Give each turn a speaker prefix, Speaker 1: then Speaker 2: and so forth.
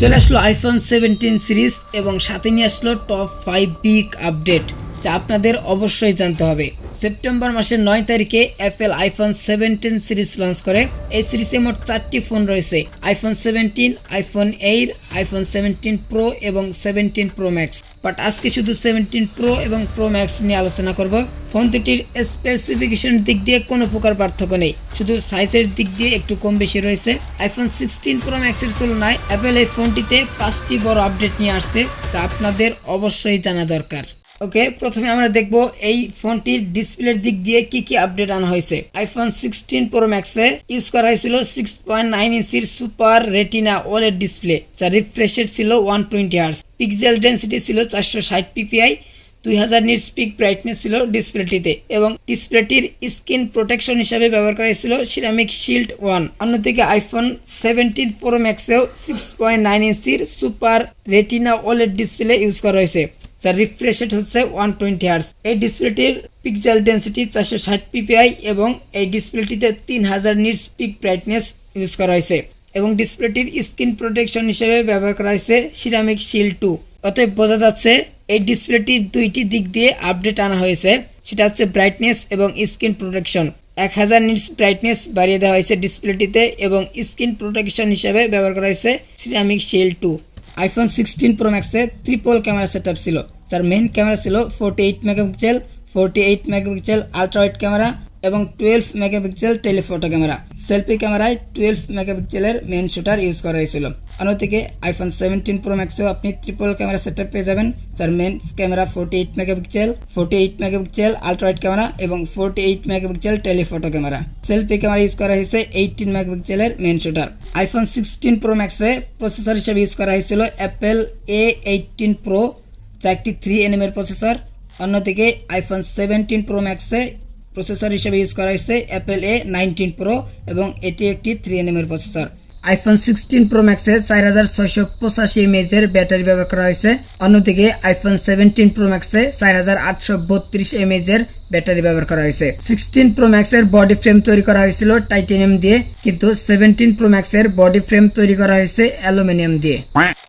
Speaker 1: চলে আসলো iPhone seventeen series এবং সাথে নিয়ে আসলো টপ ফাইভ বিগ আপডেট যা আপনাদের অবশ্যই জানতে হবে। সেপ্টেম্বর মাসের নয় তারিখে Apple iPhone seventeen series launch করে। এই সিরিজে মোট চারটি ফোন রয়েছে। IPhone seventeen iPhone eight iPhone seventeen pro এবং সেভেন্টিন প্রো ম্যাক্স বাট আজকে শুধু সেভেন্টিন প্রো এবং প্রো ম্যাক্স নিয়ে আলোচনা করব। ফোন দুটির স্পেসিফিকেশন দিক দিয়ে কোনো প্রকার পার্থক্য নেই। শুধু সাইজের দিক দিয়ে একটু কম বেশি রয়েছে। আইফোন সিক্সটিন প্রো ম্যাক্সের তুলনায় অ্যাপেল এই ফোনটিতে পাঁচটি বড় আপডেট নিয়ে আসছে, যা আপনাদের অবশ্যই জানা দরকার। ওকে প্রথমে আমরা দেখব এই ফোনটির ডিসপ্লের দিক দিয়ে কি কি আপডেট আনা হয়েছে। আইফোন সিক্সটিন প্রো ম্যাক্সে ইউজ করা হয়েছিল সিক্স পয়েন্ট নাইন ইঞ্চির সুপার রেটিনা ওলেড ডিসপ্লে যা রিফ্রেশের ছিল one twenty hertz pixel density ছিল চারশো ষাট পিপিআই দুই হাজার নিট স্পিক ব্রাইটনেস ছিল ডিসপ্লেটিতে এবং ডিসপ্লেটির স্ক্রিন প্রোটেকশন হিসাবে ব্যবহার করা হয়েছিল সিরামিক শিল্ড ওয়ান অন্যদিকে আইফোন সেভেন্টিন প্রো ম্যাক্সেও সিক্স পয়েন্ট নাইন ইঞ্চির super retina OLED display use করা হয়েছে। যার রিফ্রেশ রেট হচ্ছে ওয়ান টোয়েন্টি হার্স এই ডিসপ্লেটির পিক্সেল ডেন্সিটি চারশো ষাট পিপিআই এবং এই ডিসপ্লেটিতে তিন হাজার নিটস পিক ব্রাইটনেস ইউজ করা হয়েছে এবং ডিসপ্লেটির স্ক্রিন প্রোটেকশন হিসেবে ব্যবহার করা হয়েছে সিরামিক শিল টু অতএব বোঝা যাচ্ছে এই ডিসপ্লেটির দুইটি দিক দিয়ে আপডেট আনা হয়েছে, সেটা হচ্ছে ব্রাইটনেস এবং স্ক্রিন প্রোটেকশন এক হাজার নিটস ব্রাইটনেস বাড়িয়ে দেওয়া হয়েছে ডিসপ্লেটিতে এবং স্ক্রিন প্রোটেকশন হিসেবে ব্যবহার করা হয়েছে ceramic shield two iPhone sixteen pro ম্যাক্সে triple camera set ছিল। যার মেইন ক্যামেরা ছিল forty eight megapixel forty eight megapixel ultra wide camera এবং twelve megapixel telephoto camera selfie ক্যামেরায় টুয়েলভ মেগাপিক্সেলের মেইন শুটার ইউজ করা হয়েছিল। অন্যদিকে আইফোন সেভেন্টিন প্রো ম্যাক্সেও আপনি ট্রিপল ক্যামেরা সেট পেয়ে যাবেন, যার main camera forty eight megapixel forty eight megapixel ultra wide camera এবং forty eight megapixel telephoto camera selfie camera use করা হয়েছে এইটিন মেগাপিক্সেলের main shooter iPhone sixteen pro ম্যাক্সে processor হিসেবে use করা হয়েছিল অ্যাপেল এ এইটিন প্রো একটি three nm এর processor অন্যদিকে আইফোন সেভেন্টিন প্রো ম্যাক্সে প্রসেসর হিসেবে ইউজ করা হয়েছে অ্যাপেল এ নাইনটিন প্রো এবং এটি একটি থ্রি এনএম এর প্রসেসর আইফোন সিক্সটিন প্রো ম্যাক্সে চার হাজার ছয়শো পঁচাশি এমএজের ব্যাটারি ব্যবহার করা হয়েছে, অন্যদিকে আইফোন সেভেন্টিন প্রো ম্যাক্সে চার হাজার আটশো বত্রিশ এমএজের ব্যাটারি ব্যবহার করা হয়েছে। সিক্সটিন প্রো ম্যাক্সের বডি ফ্রেম তৈরি করা হয়েছিল টাইটেনিয়াম দিয়ে, কিন্তু সেভেন্টিন প্রো ম্যাক্সের বডি ফ্রেম তৈরি করা হয়েছে অ্যালুমিনিয়াম দিয়ে।